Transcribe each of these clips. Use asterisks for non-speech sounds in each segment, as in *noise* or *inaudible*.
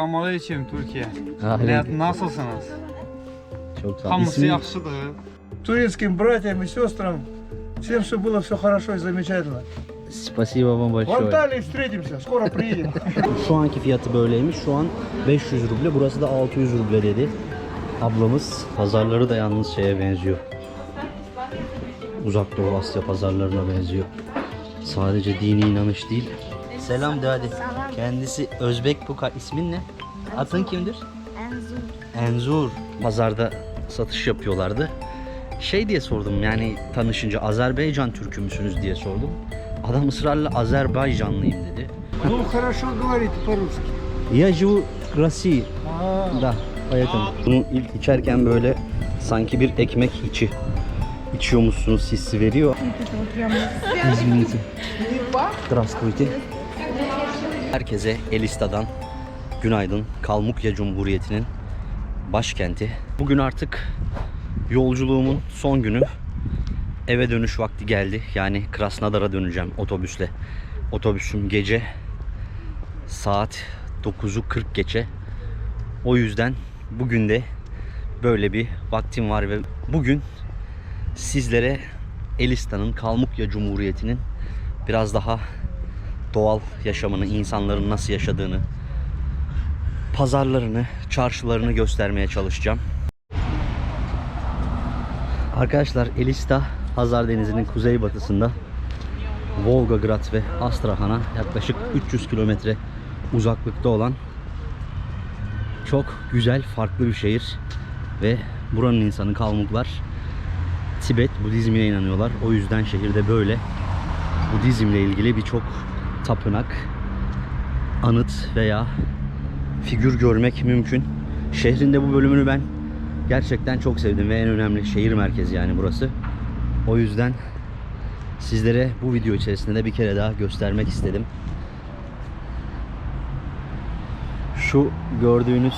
Selamünaleyküm Türkiye. Aleyküm. Millet nasılsınız? Çok sağ ol. Hamısı İsmin? yaxşıdır. турецким братьям и сестрам. Всем, чтобы было все хорошо и замечательно. Spasiba вам В большое. Анталии встретимся, скоро приедем. Şu anki fiyatı böyleymiş. Şu an 500 ruble. Burası da 600 ruble dedi. Ablamız pazarları da yalnız şeye benziyor. Uzak Doğu Asya pazarlarına benziyor. Sadece dini inanış değil. Selam de hadi. Kendisi Özbek bu. Ka- İsmin ne? Adın kimdir? Enzur. Enzur. Pazarda satış yapıyorlardı. Şey diye sordum yani tanışınca Azerbaycan Türkü müsünüz diye sordum. Adam ısrarla Azerbaycanlıyım dedi. Ну, хорошо говорите по-русски. Я живу в России. Да, поэтому. Bunu ilk içerken böyle sanki bir ekmek içi içiyormuşsunuz hissi veriyor. İzmir'de. Здравствуйте. Herkese Elista'dan günaydın. Kalmukya Cumhuriyeti'nin başkenti. Bugün artık yolculuğumun son günü. Eve dönüş vakti geldi. Yani Krasnodar'a döneceğim otobüsle. Otobüsüm gece saat 9'u 40 geçe. O yüzden bugün de böyle bir vaktim var ve bugün sizlere Elista'nın Kalmukya Cumhuriyeti'nin biraz daha doğal yaşamını, insanların nasıl yaşadığını, pazarlarını, çarşılarını göstermeye çalışacağım. Arkadaşlar Elista Hazar Denizi'nin kuzeybatısında Volgograd ve Astrahan'a yaklaşık 300 kilometre uzaklıkta olan çok güzel farklı bir şehir ve buranın insanı Kalmuklar Tibet Budizmine inanıyorlar. O yüzden şehirde böyle Budizmle ilgili birçok tapınak, anıt veya figür görmek mümkün. Şehrinde bu bölümünü ben gerçekten çok sevdim ve en önemli şehir merkezi yani burası. O yüzden sizlere bu video içerisinde de bir kere daha göstermek istedim. Şu gördüğünüz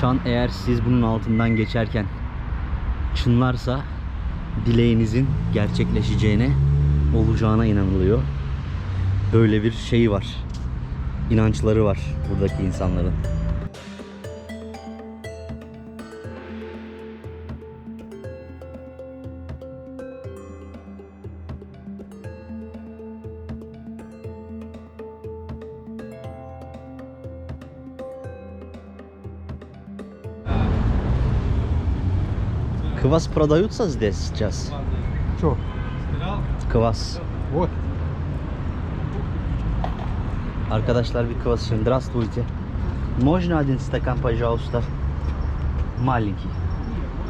çan eğer siz bunun altından geçerken çınlarsa dileğinizin gerçekleşeceğine olacağına inanılıyor Böyle bir şeyi var. İnançları var buradaki insanların. Квас продаются здесь сейчас? Что? Kıvas. Arkadaşlar bir kıvas için. Здравствуйте. Можно один стакан, пожалуйста? Маленький.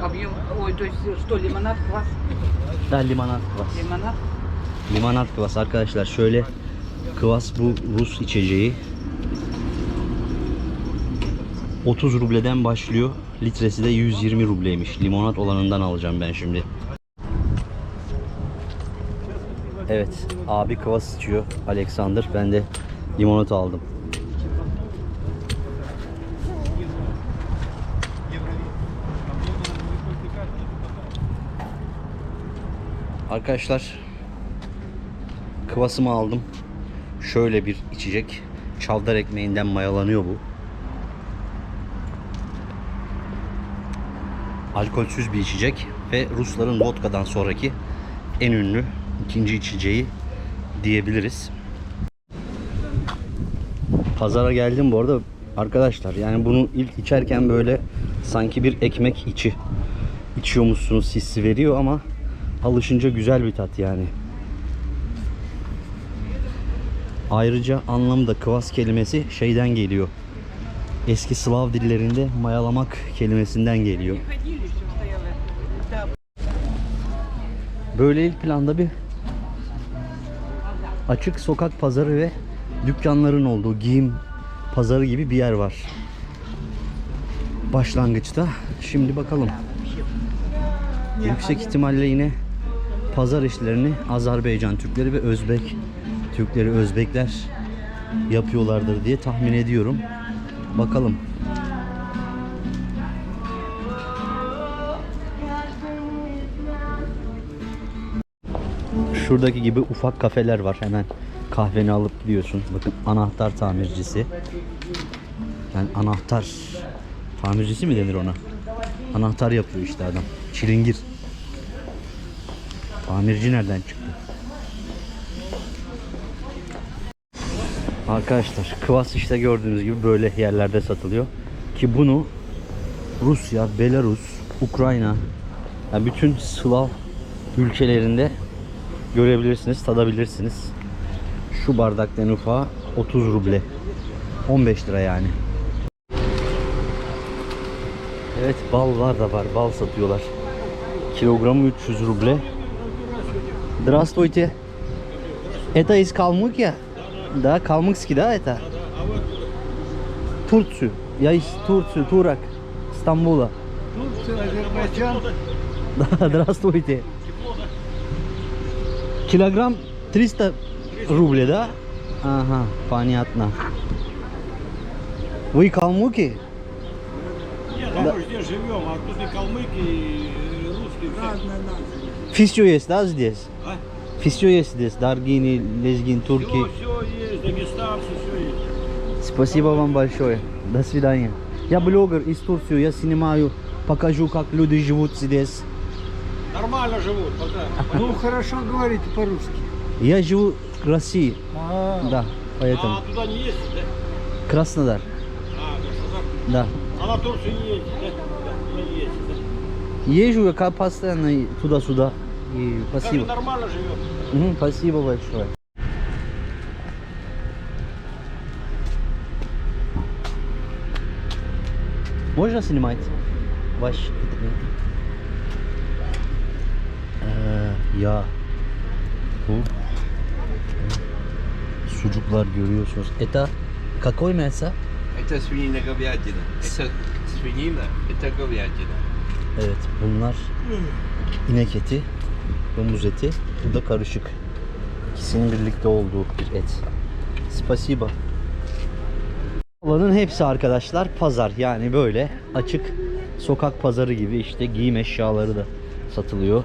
Объем, ой, то есть что, лимонад, квас, Da limonat kıvas. лимонад? Limonat kıvas arkadaşlar. Şöyle kıvas bu Rus içeceği. 30 rubleden başlıyor. Litresi de 120 rubleymiş. Limonat olanından alacağım ben şimdi. Evet. Abi kıvas içiyor. Alexander. Ben de limonat aldım. Arkadaşlar kıvasımı aldım. Şöyle bir içecek. Çavdar ekmeğinden mayalanıyor bu. Alkolsüz bir içecek ve Rusların vodkadan sonraki en ünlü ikinci içeceği diyebiliriz. Pazara geldim bu arada arkadaşlar yani bunu ilk içerken böyle sanki bir ekmek içi içiyormuşsunuz hissi veriyor ama alışınca güzel bir tat yani. Ayrıca anlamı da kıvas kelimesi şeyden geliyor. Eski Slav dillerinde mayalamak kelimesinden geliyor. Böyle ilk planda bir açık sokak pazarı ve dükkanların olduğu giyim pazarı gibi bir yer var. Başlangıçta. Şimdi bakalım. Yüksek ihtimalle yine pazar işlerini Azerbaycan Türkleri ve Özbek Türkleri, Özbekler yapıyorlardır diye tahmin ediyorum. Bakalım. Şuradaki gibi ufak kafeler var. Hemen kahveni alıp gidiyorsun. Bakın anahtar tamircisi. Yani anahtar tamircisi mi denir ona? Anahtar yapıyor işte adam. Çilingir. Tamirci nereden çıktı? Arkadaşlar kıvas işte gördüğünüz gibi böyle yerlerde satılıyor. Ki bunu Rusya, Belarus, Ukrayna yani bütün Slav ülkelerinde görebilirsiniz, tadabilirsiniz. Şu bardaktan ufağı 30 ruble. 15 lira yani. Evet ballar da var. Bal satıyorlar. Kilogramı 300 ruble. Здравствуйте. Это из Калмыкия? Да, калмыкский, да, это? Турцию. Я из Турции, турок. Стамбула. Турция, Азербайджан. Да, здравствуйте. Килограмм 300 рублей, да? Ага, понятно. Вы калмыки? Нет, а мы здесь живем, а тут и калмыки, и русские. все. Фисё есть, да, здесь? А? Фисё есть здесь, Даргини, Лезгин, Турки. Все, все есть, дагестанцы, все есть. Спасибо вам большое. До свидания. Я блогер из Турции, я снимаю, покажу, как люди живут здесь. Нормально живут, пока. Ну, хорошо говорите по-русски. Я живу России, А, да, поэтому. А туда не ездите, да? Краснодар, А, Краснодар. да. А на Турцию не ездите, да? Да, не ездите, да? Езжу я как постоянно туда-сюда. И Как спасибо. нормально живет. Мгм, спасибо большое. Можно снимать ваш интернет? Ee, ya bu sucuklar görüyorsunuz. Eta какой мясо? Это свинина говядина. Это свинина, это говядина. Evet bunlar inek eti, domuz eti, bu da karışık. İkisinin birlikte olduğu bir et. Spasiba. Alanın hepsi arkadaşlar pazar yani böyle açık sokak pazarı gibi işte giyim eşyaları da satılıyor.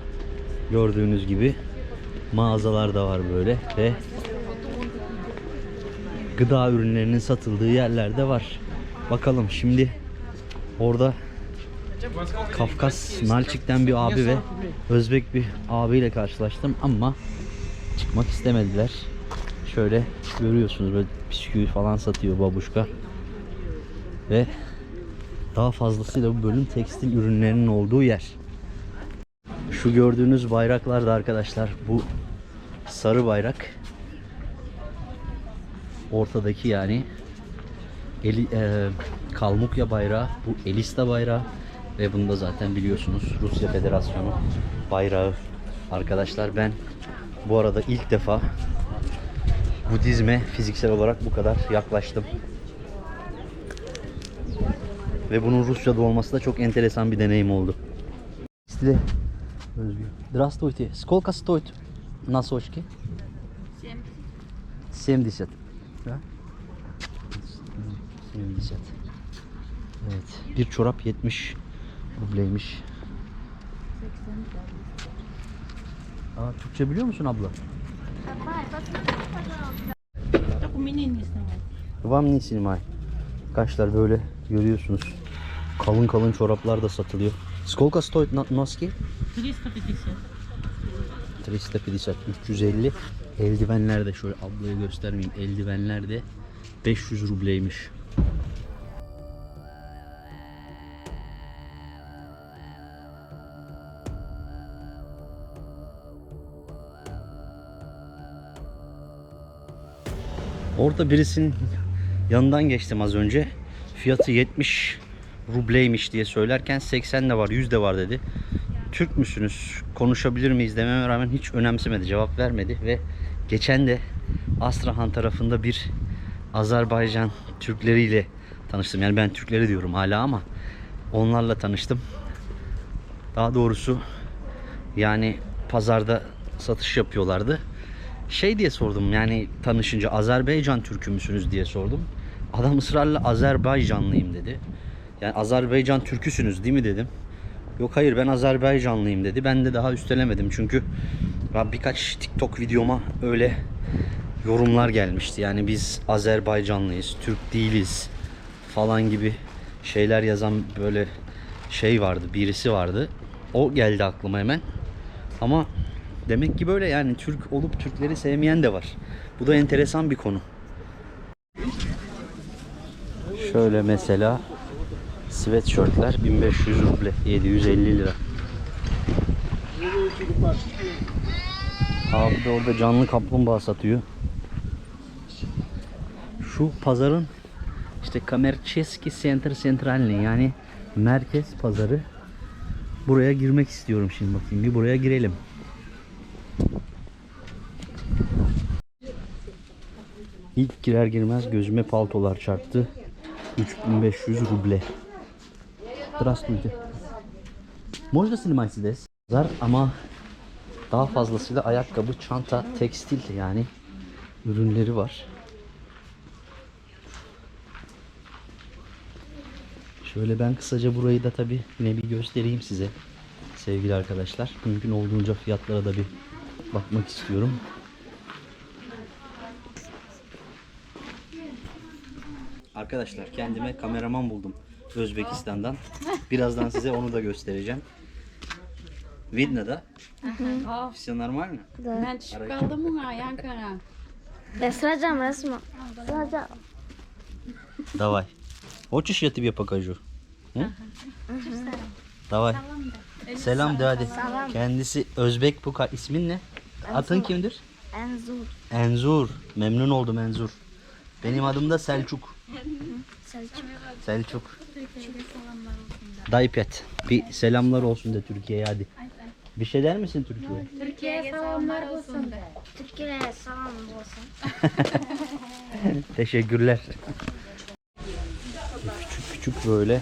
Gördüğünüz gibi mağazalar da var böyle ve gıda ürünlerinin satıldığı yerler de var. Bakalım şimdi orada Kafkas Nalçik'ten bir abi ve Özbek bir abiyle karşılaştım ama çıkmak istemediler. Şöyle görüyorsunuz böyle bisküvi falan satıyor babuşka. Ve daha fazlasıyla bu bölüm tekstil ürünlerinin olduğu yer. Şu gördüğünüz bayraklar da arkadaşlar bu sarı bayrak Ortadaki yani Eli, e, Kalmukya bayrağı, bu Elista bayrağı ve bunu da zaten biliyorsunuz Rusya Federasyonu bayrağı. Arkadaşlar ben bu arada ilk defa Budizme fiziksel olarak bu kadar yaklaştım. Ve bunun Rusça'da olması da çok enteresan bir deneyim oldu. Stile Özgür. Здравствуйте. Сколько стоит носочки? 70. Да? 70. Evet. Bir çorap 70 rubleymiş. Aa, Türkçe biliyor musun abla? Так у меня не снимай. Вам не снимай. Arkadaşlar böyle görüyorsunuz. Kalın kalın çoraplar da satılıyor. Сколько стоит на- носки? 350. 350, 350. Eldivenler de şöyle ablaya göstermeyeyim. Eldivenler de 500 rubleymiş. Orada birisinin yanından geçtim az önce. Fiyatı 70 rubleymiş diye söylerken 80 de var 100 de var dedi. Türk müsünüz? Konuşabilir miyiz dememe rağmen hiç önemsemedi, cevap vermedi ve geçen de Astrahan tarafında bir Azerbaycan Türkleriyle tanıştım. Yani ben Türkleri diyorum hala ama onlarla tanıştım. Daha doğrusu yani pazarda satış yapıyorlardı. Şey diye sordum yani tanışınca Azerbaycan Türkü müsünüz diye sordum. Adam ısrarla Azerbaycanlıyım dedi. Yani Azerbaycan Türküsünüz değil mi dedim. Yok hayır ben Azerbaycanlıyım dedi. Ben de daha üstelemedim çünkü ben birkaç TikTok videoma öyle yorumlar gelmişti. Yani biz Azerbaycanlıyız, Türk değiliz falan gibi şeyler yazan böyle şey vardı, birisi vardı. O geldi aklıma hemen. Ama demek ki böyle yani Türk olup Türkleri sevmeyen de var. Bu da enteresan bir konu. Şöyle mesela sweatshirtler 1500 ruble 750 lira. Abi de orada canlı kaplumbağa satıyor. Şu pazarın işte Kamercheski Center Centralny yani merkez pazarı. Buraya girmek istiyorum şimdi bakayım. Bir buraya girelim. İlk girer girmez gözüme paltolar çarptı. 3500 ruble. Здравствуйте. Можно снимать здесь? Zar ama daha fazlasıyla ayakkabı, çanta, tekstil yani ürünleri var. Şöyle ben kısaca burayı da tabi yine bir göstereyim size sevgili arkadaşlar. Mümkün olduğunca fiyatlara da bir bakmak istiyorum. Arkadaşlar kendime kameraman buldum Özbekistan'dan. Birazdan size onu da göstereceğim. Видно, да? Все нормально? Ben çıkıp kaldım mı Ankara? Я сражам, Расма. Сражам. Давай. Хочешь я тебе покажу? Hı? Давай. Selam de hadi. Kendisi Özbek bu ka- ismin ne? Atın kimdir? Энзур. Enzur. Memnun oldum Enzur. Benim adım da Selçuk. Selçuk. Selçuk. Daypet. Bir selamlar olsun de Türkiye'ye hadi. Bir şey der misin Türkiye'ye? Türkiye'ye selamlar olsun de. Türkiye'ye selam olsun. *laughs* Teşekkürler. Küçük küçük böyle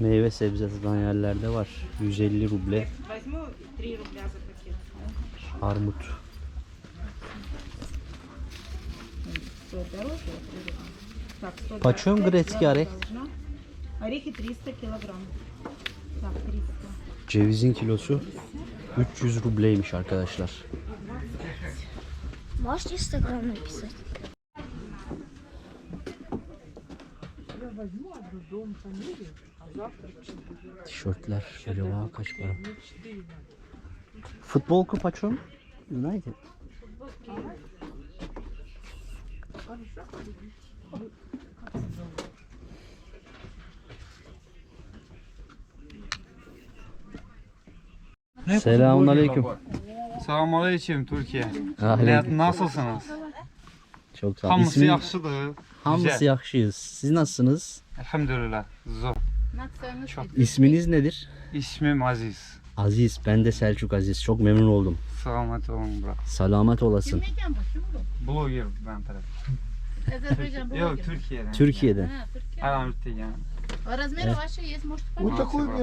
meyve sebze satan yerlerde var. 150 ruble. Armut. Почем грецкий орех? Орехи 300 килограмм. Так, 300. Cevizin kilosu 300 rubleymiş arkadaşlar. Можете инстаграм написать? Tişörtler acaba kaç para? Futbolku почем? Знаете? Selamun aleyküm. Selamun aleyküm Türkiye. Hayat nasılsınız? Çok sağ olun. Hamısı İsmin... yaxşıdır. Hamısı Güzel. Siz nasılsınız? Elhamdülillah. Zor. Çok. İsminiz nedir? İsmim Aziz. Aziz, ben de Selçuk Aziz. Çok memnun oldum. Selamet olun bırak. Selamet olasın. Blogger ben tarafım. Yok Türkiye'den. Türkiye'den. Ha, Türkiye. yani. Evet.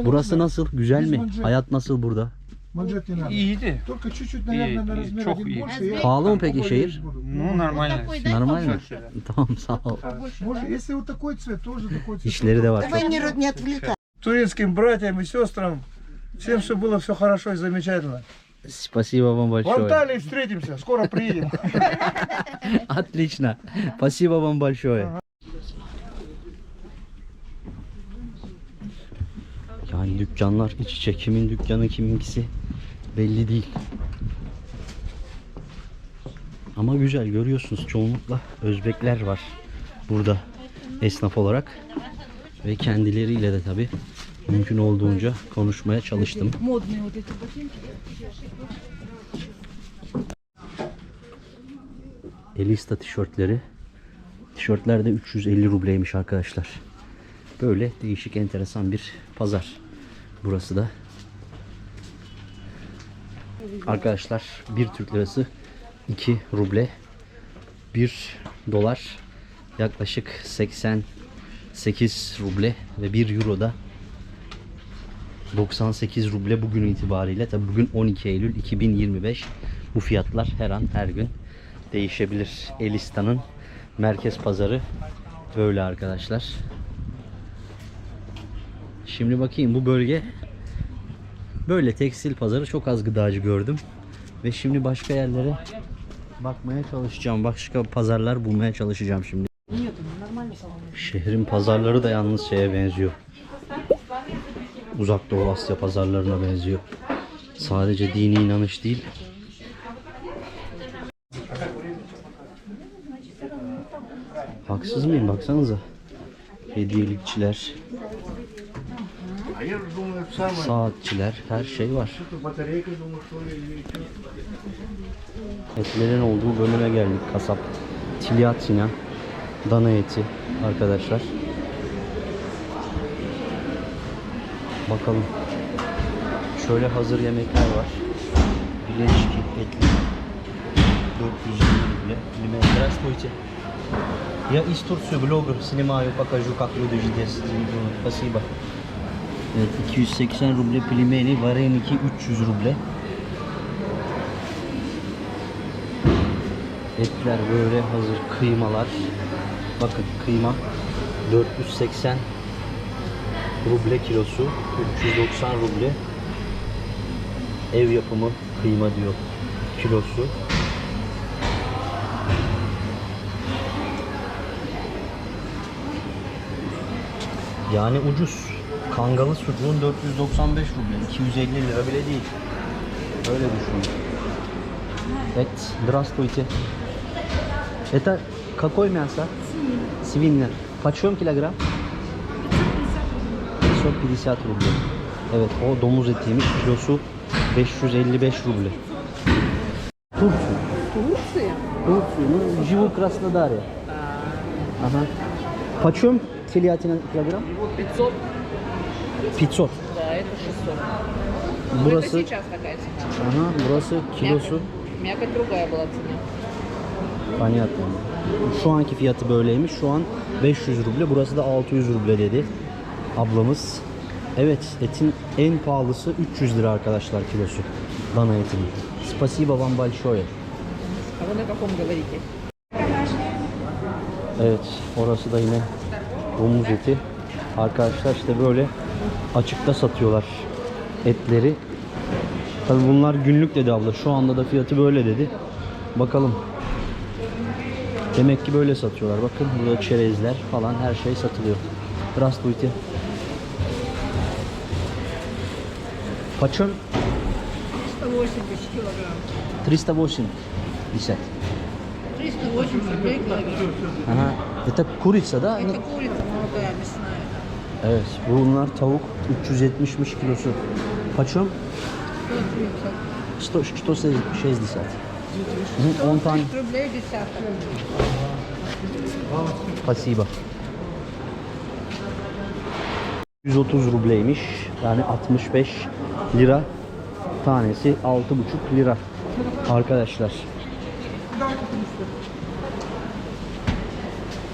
Burası nasıl? Güzel mi? Hayat nasıl burada? Не надо. İyiydi. Только чуть-чуть, наверное, на размер çok один iyi. больше. я Pahalı mı peki şehir? буду. Ну нормально. такой, да? Normal mi? Çok. Tamam sağ ol. Может, если вот такой цвет, тоже такой цвет. İşleri de var. Турецким братьям и сестрам всем, чтобы было все хорошо и замечательно. Спасибо вам В большое. Анталии встретимся, скоро приедем. *laughs* Отлично. Спасибо вам большое. Yani dükkanlar iç içe. Kimin dükkanı kiminkisi belli değil. Ama güzel görüyorsunuz çoğunlukla Özbekler var burada esnaf olarak. Ve kendileriyle de tabi mümkün olduğunca konuşmaya çalıştım. Elista tişörtleri. Tişörtler de 350 rubleymiş arkadaşlar. Böyle değişik enteresan bir pazar. Burası da. Arkadaşlar bir Türk lirası 2 ruble. 1 dolar yaklaşık 88 ruble ve 1 euro da 98 ruble bugün itibariyle. Tabi bugün 12 Eylül 2025. Bu fiyatlar her an her gün değişebilir. Elista'nın merkez pazarı böyle arkadaşlar. Şimdi bakayım bu bölge böyle tekstil pazarı çok az gıdacı gördüm. Ve şimdi başka yerlere bakmaya çalışacağım. Başka pazarlar bulmaya çalışacağım şimdi. Şehrin pazarları da yalnız şeye benziyor. Uzak Doğu Asya pazarlarına benziyor. Sadece dini inanış değil. Haksız mıyım? Baksanıza. Hediyelikçiler, saatçiler, her şey var. Батарейка, думаю, что ли, Etlerin olduğu bölüme geldik. Kasap. Tilyatina. Dana eti arkadaşlar. Bakalım. Şöyle hazır yemekler var. Bileşki etli. 420 ruble. Лимон. Здравствуйте. Я из Турции блогер. Снимаю, покажу, как люди здесь живут. Спасибо. Evet 280 ruble pilimeni, vareniki 300 ruble. Etler böyle hazır kıymalar. Bakın kıyma 480 ruble kilosu, 390 ruble. Ev yapımı kıyma diyor kilosu. Yani ucuz. Kangalı sucuğun 495 ruble, 250 lira bile değil. Öyle düşünün. Evet, здравствуйте. Это какое мясо? Свинина. Почем килограмм? 550 ruble. Evet, o domuz etiymiş. Kilosu 555 ruble. Турция. Турция? Турция. Ну, живу в Краснодаре. Ага. Почем телятина килограмм? 500, 500. да, это 600. Это Burası, сейчас такая цена. aha, burası kilosu. Мякоть другая была цена. Понятно. Şu anki fiyatı böyleymiş. Şu an 500 ruble. Burası da 600 ruble dedi ablamız. Evet etin en pahalısı 300 lira arkadaşlar kilosu. Dana etinin. Спасибо вам большое. А вы на каком говорите? Evet orası da yine domuz eti. Arkadaşlar işte böyle açıkta satıyorlar etleri. Tabi bunlar günlük dedi abla. Şu anda da fiyatı böyle dedi. Bakalım. Demek ki böyle satıyorlar. Bakın burada çerezler falan her şey satılıyor. Здравствуйте. Почем? 180 килограмм. 380. 380 рублей килограмм. Aha. Это курица, да? Это курица молодая, мясная. Evet, bunlar tavuk 370'miş kilosu. Почем? 130. 100, 160. Hı, 10 tane. 30 рублей десяток. Спасибо. 130 rubleymiş. Yani 65 lira tanesi 6,5 lira. Arkadaşlar.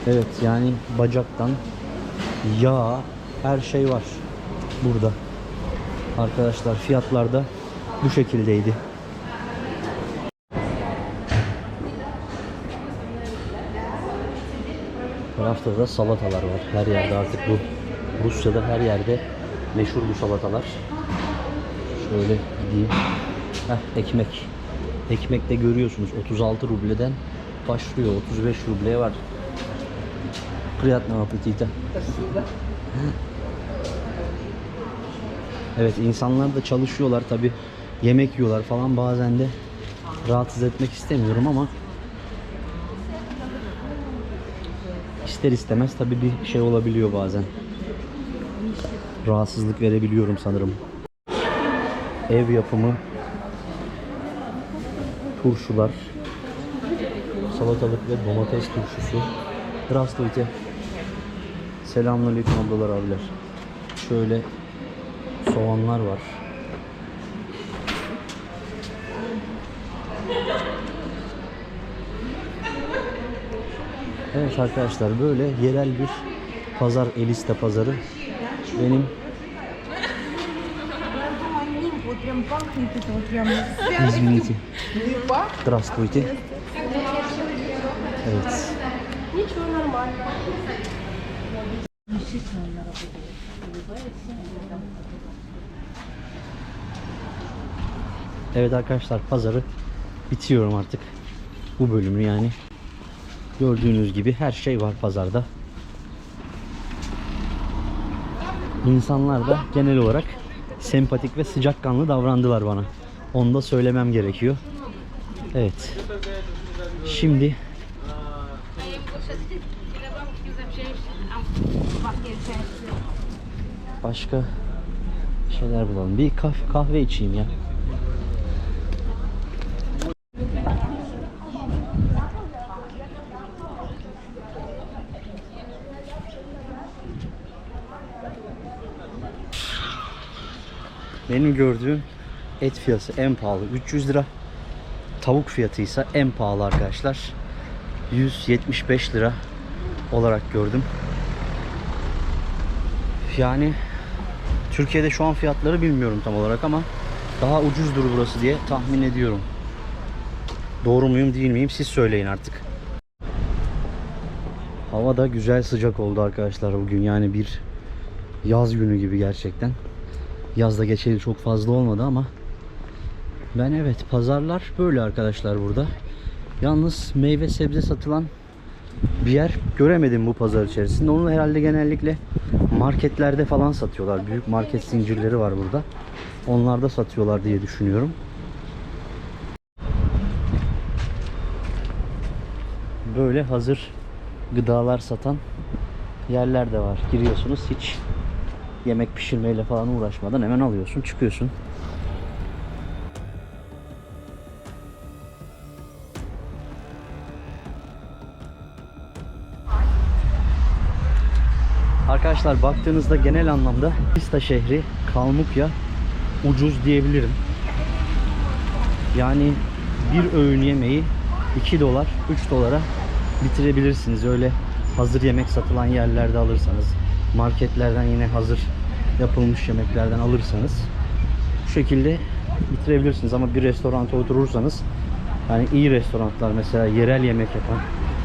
Evet yani bacaktan yağ her şey var burada. Arkadaşlar fiyatlar da bu şekildeydi. tarafta da salatalar var. Her yerde artık bu Rusya'da her yerde meşhur bu salatalar. Şöyle gideyim. Heh, ekmek. Ekmek de görüyorsunuz 36 rubleden başlıyor. 35 rubleye var. Приятного аппетита. Evet insanlar da çalışıyorlar tabi yemek yiyorlar falan bazen de rahatsız etmek istemiyorum ama ister istemez tabi bir şey olabiliyor bazen. Rahatsızlık verebiliyorum sanırım. Ev yapımı turşular, salatalık ve domates turşusu. Здравствуйте. Selamünaleyküm ablalar abiler. Şöyle soğanlar var. Evet arkadaşlar böyle yerel bir pazar Eliste pazarı. Benim Извините. Здравствуйте. Evet. Evet arkadaşlar pazarı bitiyorum artık. Bu bölümü yani. Gördüğünüz gibi her şey var pazarda. İnsanlar da genel olarak sempatik ve sıcakkanlı davrandılar bana. Onu da söylemem gerekiyor. Evet. Şimdi başka şeyler bulalım. Bir kahve, kahve içeyim ya. Benim gördüğüm et fiyatı en pahalı 300 lira. Tavuk fiyatı ise en pahalı arkadaşlar. 175 lira olarak gördüm. Yani Türkiye'de şu an fiyatları bilmiyorum tam olarak ama daha ucuzdur burası diye tahmin ediyorum. Doğru muyum değil miyim siz söyleyin artık. Hava da güzel sıcak oldu arkadaşlar bugün yani bir yaz günü gibi gerçekten. Yazda geçeli çok fazla olmadı ama ben evet pazarlar böyle arkadaşlar burada. Yalnız meyve sebze satılan bir yer göremedim bu pazar içerisinde. Onu herhalde genellikle marketlerde falan satıyorlar. Büyük market zincirleri var burada. Onlarda satıyorlar diye düşünüyorum. Böyle hazır gıdalar satan yerler de var. Giriyorsunuz hiç yemek pişirmeyle falan uğraşmadan hemen alıyorsun, çıkıyorsun. Arkadaşlar baktığınızda genel anlamda Pista şehri Kalmukya ucuz diyebilirim. Yani bir öğün yemeği 2 dolar 3 dolara bitirebilirsiniz. Öyle hazır yemek satılan yerlerde alırsanız marketlerden yine hazır yapılmış yemeklerden alırsanız bu şekilde bitirebilirsiniz ama bir restoranta oturursanız yani iyi restoranlar mesela yerel yemek yapan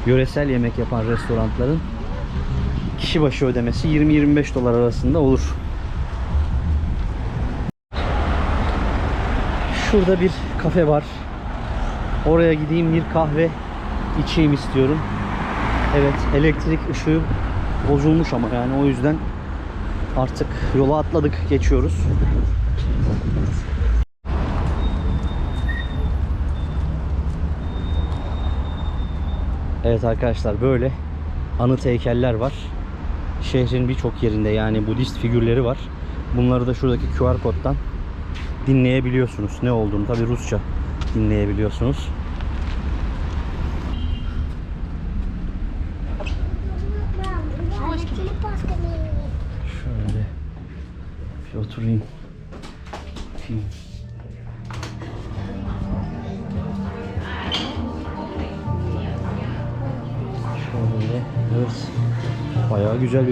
yöresel yemek yapan restoranların kişi başı ödemesi 20-25 dolar arasında olur. Şurada bir kafe var. Oraya gideyim bir kahve içeyim istiyorum. Evet elektrik ışığı bozulmuş ama yani o yüzden artık yola atladık geçiyoruz. Evet arkadaşlar böyle anıt heykeller var. Şehrin birçok yerinde yani Budist figürleri var. Bunları da şuradaki QR koddan dinleyebiliyorsunuz. Ne olduğunu tabi Rusça dinleyebiliyorsunuz.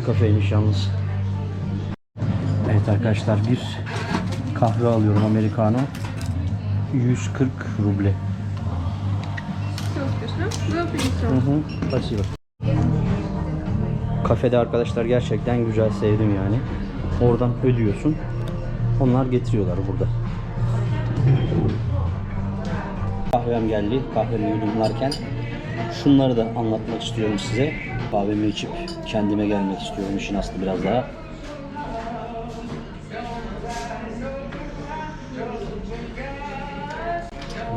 kafeymiş yalnız. Evet arkadaşlar bir kahve alıyorum americano. 140 ruble. Hı hı. Спасибо. Kafede arkadaşlar gerçekten güzel sevdim yani. Oradan ödüyorsun. Onlar getiriyorlar burada. Kahvem geldi. Kahvemi yudumlarken şunları da anlatmak istiyorum size. Kahvemi içip kendime gelmek istiyorum işin aslı biraz daha.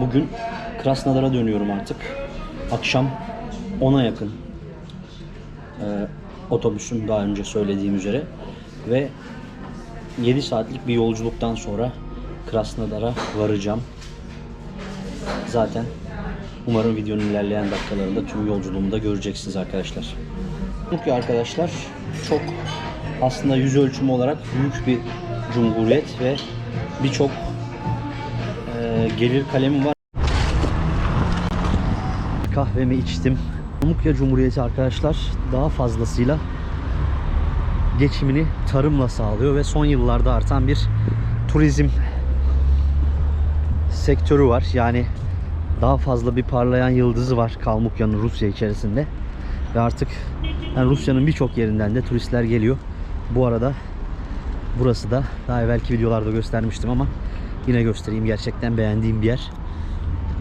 Bugün Krasnodar'a dönüyorum artık. Akşam 10'a yakın e, otobüsüm daha önce söylediğim üzere ve 7 saatlik bir yolculuktan sonra Krasnodar'a varacağım. Zaten umarım videonun ilerleyen dakikalarında tüm yolculuğumu da göreceksiniz arkadaşlar. Çünkü arkadaşlar çok aslında yüz ölçümü olarak büyük bir cumhuriyet ve birçok e, gelir kalemi var. Kahvemi içtim. Mukya Cumhuriyeti arkadaşlar daha fazlasıyla geçimini tarımla sağlıyor ve son yıllarda artan bir turizm sektörü var. Yani daha fazla bir parlayan yıldızı var Kalmukya'nın Rusya içerisinde. Ve artık yani Rusya'nın birçok yerinden de turistler geliyor. Bu arada burası da daha evvelki videolarda göstermiştim ama yine göstereyim. Gerçekten beğendiğim bir yer.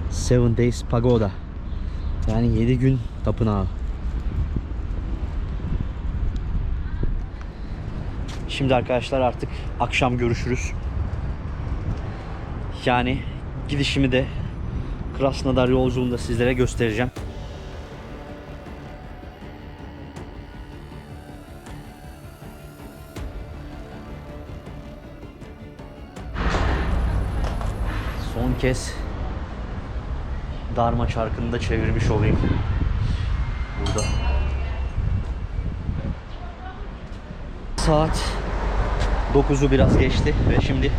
Seven Days Pagoda. Yani 7 gün tapınağı. Şimdi arkadaşlar artık akşam görüşürüz. Yani gidişimi de Krasnodar yolculuğunda sizlere göstereceğim. Son kez darma çarkını da çevirmiş olayım. Burada. Saat 9'u biraz geçti ve şimdi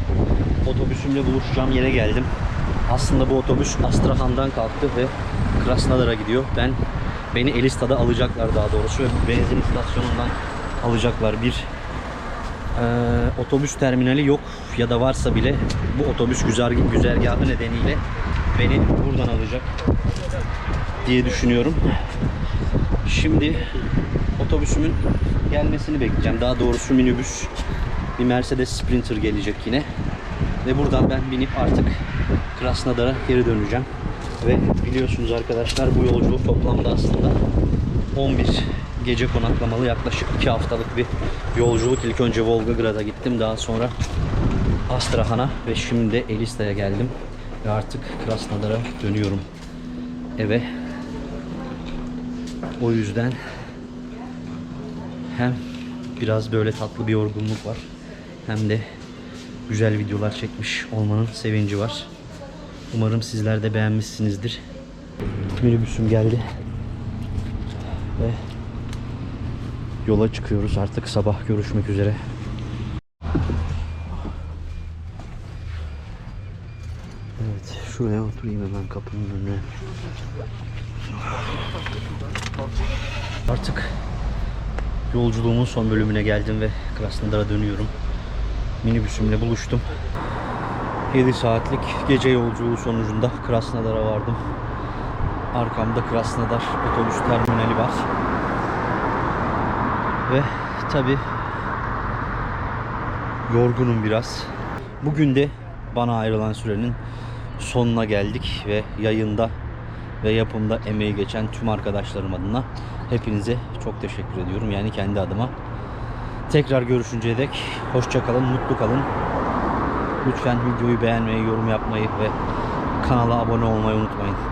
otobüsümle buluşacağım yere geldim. Aslında bu otobüs Astrahan'dan kalktı ve Krasnodar'a gidiyor. Ben beni Elista'da alacaklar daha doğrusu benzin istasyonundan alacaklar. Bir eee, otobüs terminali yok ya da varsa bile bu otobüs güzel güzergahı nedeniyle beni buradan alacak diye düşünüyorum. Şimdi otobüsümün gelmesini bekleyeceğim. Daha doğrusu minibüs bir Mercedes Sprinter gelecek yine. Ve buradan ben binip artık Krasnodar'a geri döneceğim. Ve biliyorsunuz arkadaşlar bu yolculuk toplamda aslında 11 gece konaklamalı yaklaşık 2 haftalık bir yolculuk. İlk önce Volgograd'a gittim. Daha sonra Astrahan'a ve şimdi de Elista'ya geldim. Ve artık Krasnodar'a dönüyorum eve. O yüzden hem biraz böyle tatlı bir yorgunluk var hem de güzel videolar çekmiş olmanın sevinci var. Umarım sizler de beğenmişsinizdir. Minibüsüm geldi. Ve yola çıkıyoruz artık sabah görüşmek üzere. Evet şuraya oturayım hemen kapının önüne. Artık yolculuğumun son bölümüne geldim ve Krasnodar'a dönüyorum. Minibüsümle buluştum. 7 saatlik gece yolculuğu sonucunda Krasnodar'a vardım. Arkamda Krasnodar otobüs terminali var. Ve tabi yorgunum biraz. Bugün de bana ayrılan sürenin sonuna geldik ve yayında ve yapımda emeği geçen tüm arkadaşlarım adına hepinize çok teşekkür ediyorum. Yani kendi adıma. Tekrar görüşünceye dek hoşça kalın, mutlu kalın. Lütfen videoyu beğenmeyi, yorum yapmayı ve kanala abone olmayı unutmayın.